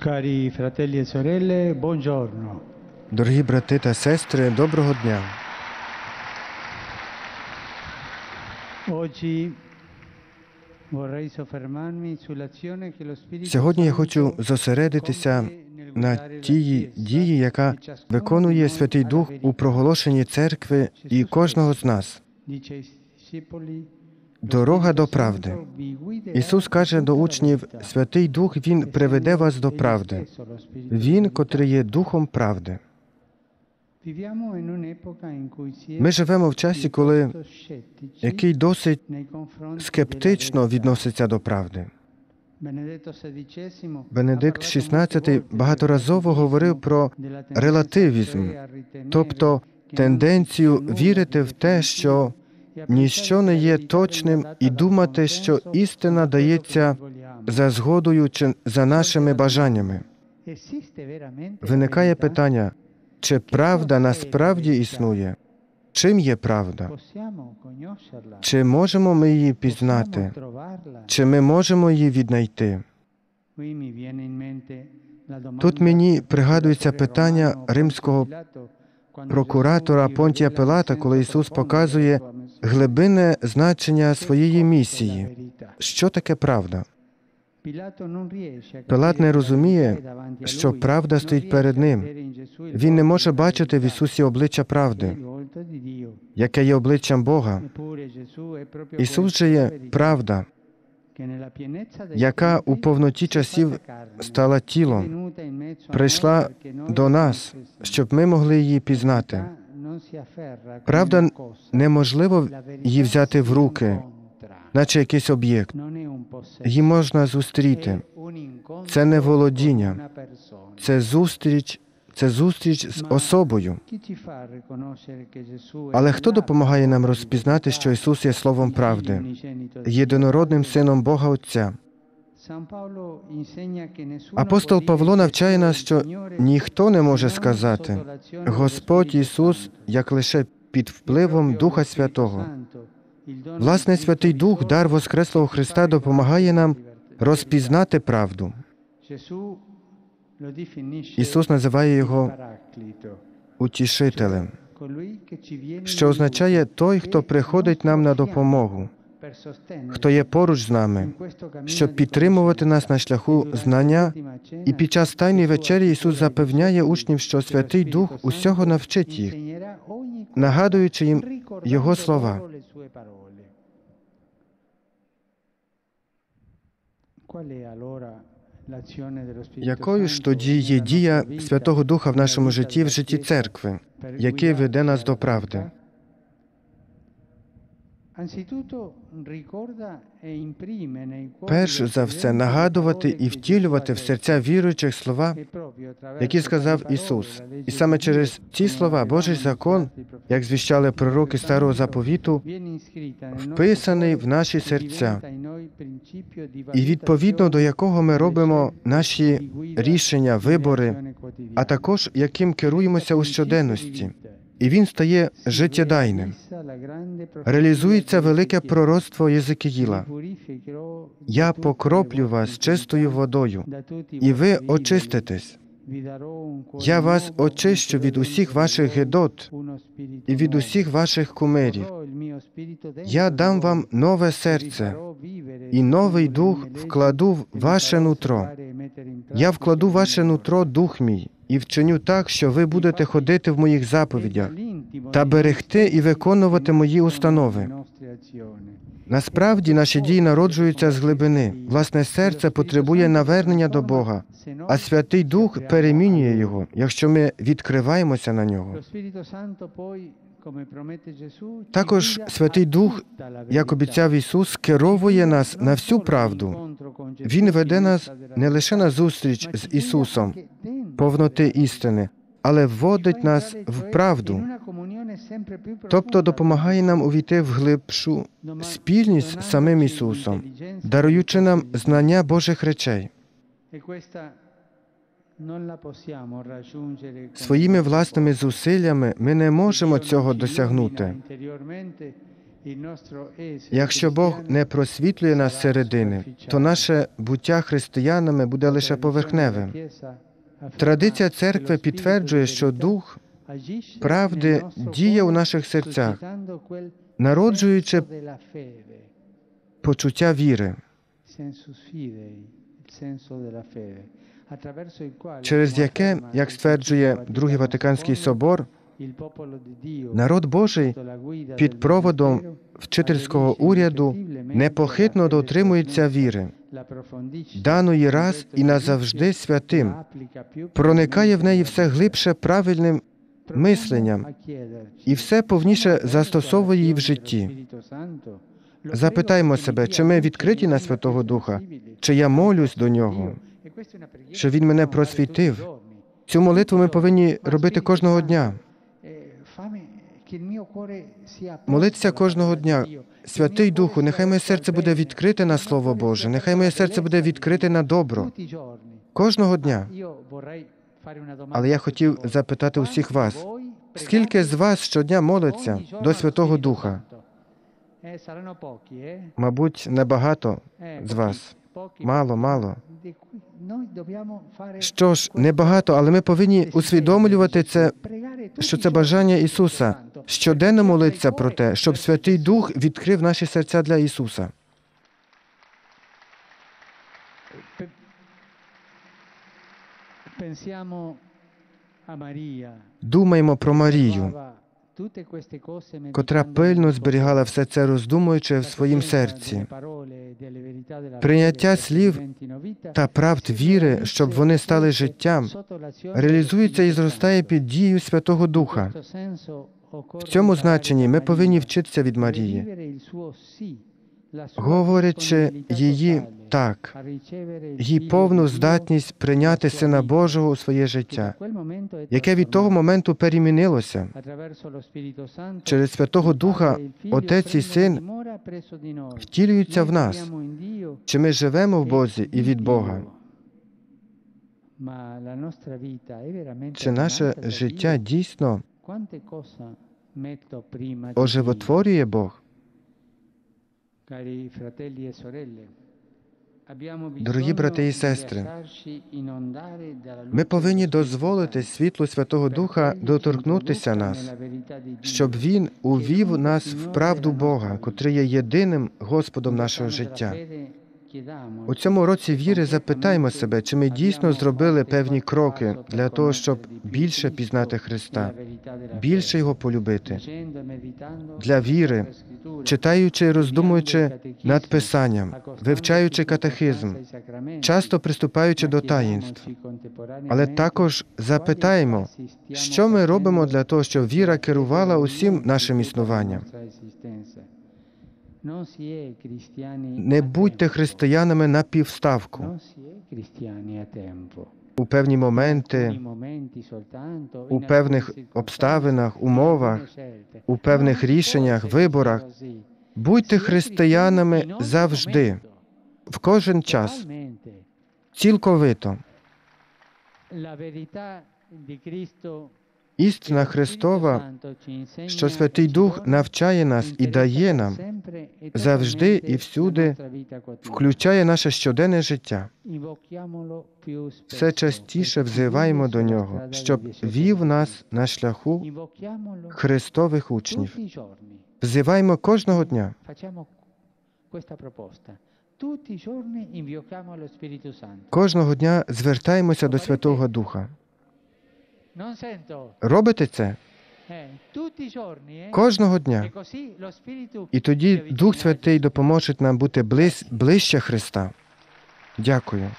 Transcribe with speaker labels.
Speaker 1: Cari fratelli e sorelle, buongiorno.
Speaker 2: Дорогі брати та сестри, доброго дня.
Speaker 1: Oggi vorrei soffermarmi sull'azione che lo Spirito
Speaker 2: Сьогодні я хочу зосередитися на тій дії, яка
Speaker 1: e
Speaker 2: виконує Святий Дух у проголошенні церкви і кожного з нас. Дорога
Speaker 1: «Lo
Speaker 2: до правди. Ісус каже до учнів:
Speaker 1: verità».
Speaker 2: Святий Дух Він приведе вас до правди. Він, котрий є Духом правди. Ми живемо в часі, коли який досить скептично відноситься до правди. Бенедикт XVI багаторазово говорив про релативізм, тобто тенденцію вірити в те, що
Speaker 1: e
Speaker 2: ніщо не є точним, і думати, що істина дається за згодою чи за нашими бажаннями. Виникає питання, чи правда насправді існує? Чим є правда? Чи можемо ми її пізнати? Чи ми можемо її віднайти? Тут мені пригадується питання римського прокуратора Понтія Пилата, коли Ісус показує глибинне значення своєї місії. Що таке правда? Пилат не розуміє, що правда стоїть перед ним. Він не може бачити в Ісусі обличчя правди, яке є обличчям Бога. Ісус же є правда, яка у повноті часів стала тілом, прийшла до нас, щоб ми могли її пізнати. Правда. Неможливо її взяти в руки, наче якийсь об'єкт. Її можна зустріти. Це не володіння, це зустріч, це зустріч з особою. Але хто допомагає нам розпізнати, що Ісус є Словом правди, єдинородним Сином Бога Отця? Апостол Павло навчає нас, що ніхто не може сказати Господь Ісус як лише під впливом Духа Святого. Власне, Святий Дух, дар Воскреслого Христа, допомагає нам розпізнати правду. Ісус називає його утішителем, що означає той, хто приходить нам на допомогу, хто є поруч з нами, щоб підтримувати нас на шляху знання. І під час Тайної вечері Ісус запевняє учнів, що Святий Дух усього навчить їх, нагадуючи їм Його слова. Якою ж тоді є дія Святого Духа в нашому житті, в житті церкви, який веде нас до правди? Перш за все, нагадувати і втілювати в серця віруючих слова, які сказав Ісус. І саме через ці слова Божий закон, як звіщали пророки Старого заповіту, вписаний в наші
Speaker 1: e
Speaker 2: серця, і відповідно до якого ми робимо наші рішення,
Speaker 1: e
Speaker 2: вибори, а також яким керуємося у щоденності. І він стає життєдайним. Реалізується велике пророцтво
Speaker 1: purificherò
Speaker 2: Я покроплю вас чистою водою, і ви очиститесь. Я вас очищу від усіх ваших
Speaker 1: voi
Speaker 2: гидот і від усіх ваших кумирів. Я дам вам нове серце, і новий дух вкладу в ваше нутро. Я вкладу ваше нутро дух мій і вчиню так, що ви будете ходити в моїх заповідях та берегти і виконувати мої установи. Насправді наші дії народжуються з глибини. Власне серце потребує навернення до Бога, а Святий Дух перемінює його, якщо ми відкриваємося на нього. Також Святий Дух, як обіцяв Ісус, керовує нас на всю правду. Він веде нас не лише на зустріч з Ісусом, повноти істини, але вводить нас в правду, тобто допомагає нам увійти в глибшу спільність з самим Ісусом, даруючи нам знання Божих речей.
Speaker 1: Своїми власними зусиллями ми не можемо цього досягнути.
Speaker 2: Якщо Бог не просвітлює нас зсередини, то наше буття християнами буде лише поверхневим. Традиція церкви підтверджує, що дух правди діє у наших серцях, народжуючи почуття віри, через яке, як стверджує Другий Ватиканський собор, народ Божий під проводом вчительського уряду непохитно дотримується віри, даної раз і назавжди святим, проникає в неї все глибше правильним мисленням і все повніше застосовує її в житті. Запитаймо себе, чи ми відкриті на Святого Духа, чи я молюсь до нього, що Він мене просвітив. Цю молитву ми повинні робити кожного дня. Молитися кожного дня. Святий Духу, нехай моє серце буде відкрите на Слово Боже, нехай моє серце буде відкрите на добро. Кожного дня. Але я хотів запитати усіх вас, скільки з вас щодня молиться до Святого Духа? Мабуть, небагато з вас. Мало, мало. Що ж, небагато, але ми повинні усвідомлювати це, що це бажання Ісуса, щоденно молитися про те, щоб Святий Дух відкрив наші серця для Ісуса. Думаємо про Марію, котра пильно зберігала все це, роздумуючи в своїм серці. Прийняття слів та правд віри, щоб вони стали життям, реалізується і зростає під дією Святого Духа. В цьому значенні ми повинні вчитися від Марії, говорячи її так, їй повну здатність прийняти Сина Божого у своє життя, яке від того моменту перемінилося. Через Святого Духа Отець і Син втілюються в нас, чи ми живемо в Бозі і від Бога. Чи наше життя дійсно оживотворює Бог? Дорогі брати і сестри, ми повинні дозволити світлу Святого Духа доторкнутися нас, щоб Він увів нас в правду Бога, котрий є єдиним Господом нашого життя. У цьому році віри запитаймо себе, чи ми дійсно зробили певні кроки для того, щоб більше пізнати Христа, більше його полюбити. Для віри, читаючи і роздумуючи над Писанням, вивчаючи катехизм, часто приступаючи до таїнств. Але також запитаємо, що ми робимо для того, щоб віра керувала усім нашим існуванням. Не будьте християнами на півставку. У певні моменти, у певних обставинах, умовах, у певних рішеннях, виборах. Будьте християнами завжди, в кожен час, цілковито. Істина Христова, що Святий Дух навчає нас і дає нам завжди і всюди, включає наше щоденне життя. Все частіше взиваємо до нього, щоб вів нас на шляху Христових учнів. Взиваємо кожного дня. Кожного дня звертаємося до Святого Духа. Робите це кожного дня. І тоді Дух Святий допоможе нам бути ближ, ближче Христа. Дякую.